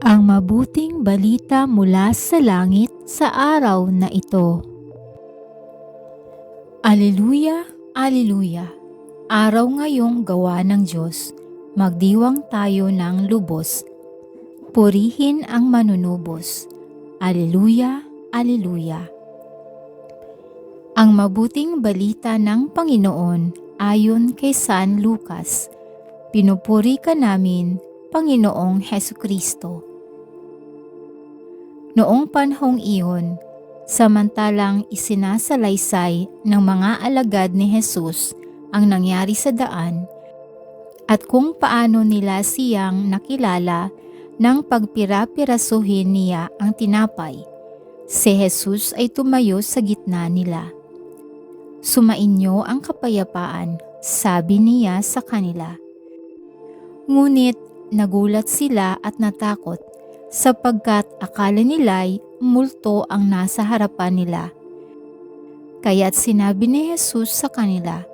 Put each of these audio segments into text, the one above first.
Ang mabuting balita mula sa langit sa araw na ito. Aleluya, Aleluya. Araw ngayong gawa ng Diyos, magdiwang tayo ng lubos. Purihin ang manunubos. Aleluya, Aleluya. Ang mabuting balita ng Panginoon ayon kay San Lucas. Pinupuri ka namin, Panginoong Heso Kristo. Noong panahong iyon, samantalang isinasalaysay ng mga alagad ni Jesus ang nangyari sa daan at kung paano nila siyang nakilala nang pagpira-pirasuhin niya ang tinapay. Si Jesus ay tumayo sa gitna nila. Sumainyo ang kapayapaan, sabi niya sa kanila. Ngunit nagulat sila at natakot sapagkat akala nila'y multo ang nasa harapan nila. Kaya't sinabi ni Jesus sa kanila,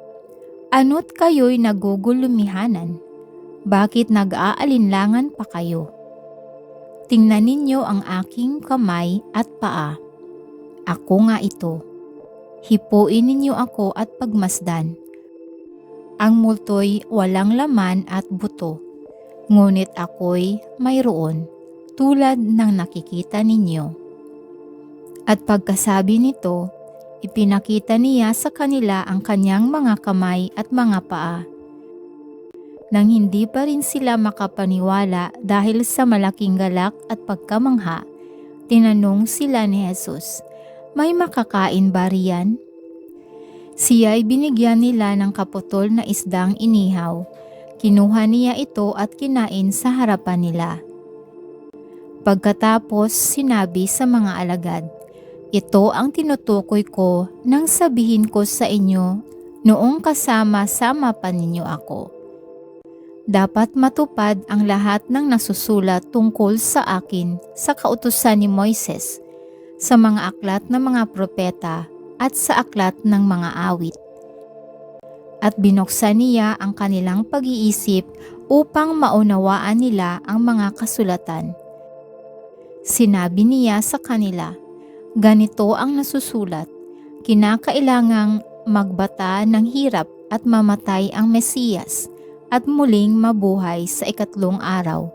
Ano't kayo'y nagugulumihanan? Bakit nag-aalinlangan pa kayo? Tingnan ninyo ang aking kamay at paa. Ako nga ito. Hipuin ninyo ako at pagmasdan. Ang multo'y walang laman at buto, ngunit ako'y mayroon tulad ng nakikita ninyo. At pagkasabi nito, ipinakita niya sa kanila ang kanyang mga kamay at mga paa. Nang hindi pa rin sila makapaniwala dahil sa malaking galak at pagkamangha, tinanong sila ni Jesus, May makakain ba riyan? Siya ay binigyan nila ng kaputol na isdang inihaw. Kinuha niya ito at kinain sa harapan nila. Pagkatapos sinabi sa mga alagad, Ito ang tinutukoy ko nang sabihin ko sa inyo noong kasama-sama pa ninyo ako. Dapat matupad ang lahat ng nasusulat tungkol sa akin sa kautusan ni Moises, sa mga aklat ng mga propeta at sa aklat ng mga awit. At binuksan niya ang kanilang pag-iisip upang maunawaan nila ang mga kasulatan Sinabi niya sa kanila, ganito ang nasusulat, kinakailangang magbata ng hirap at mamatay ang Mesiyas at muling mabuhay sa ikatlong araw.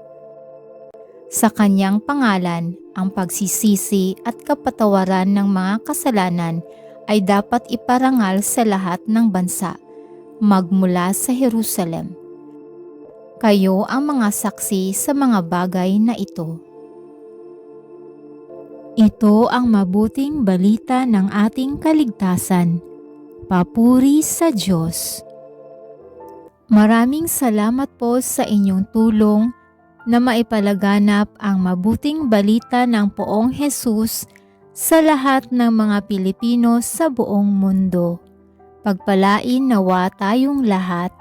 Sa kanyang pangalan, ang pagsisisi at kapatawaran ng mga kasalanan ay dapat iparangal sa lahat ng bansa, magmula sa Jerusalem. Kayo ang mga saksi sa mga bagay na ito. Ito ang mabuting balita ng ating kaligtasan. Papuri sa Diyos. Maraming salamat po sa inyong tulong na maipalaganap ang mabuting balita ng poong Jesus sa lahat ng mga Pilipino sa buong mundo. Pagpalain nawa tayong lahat.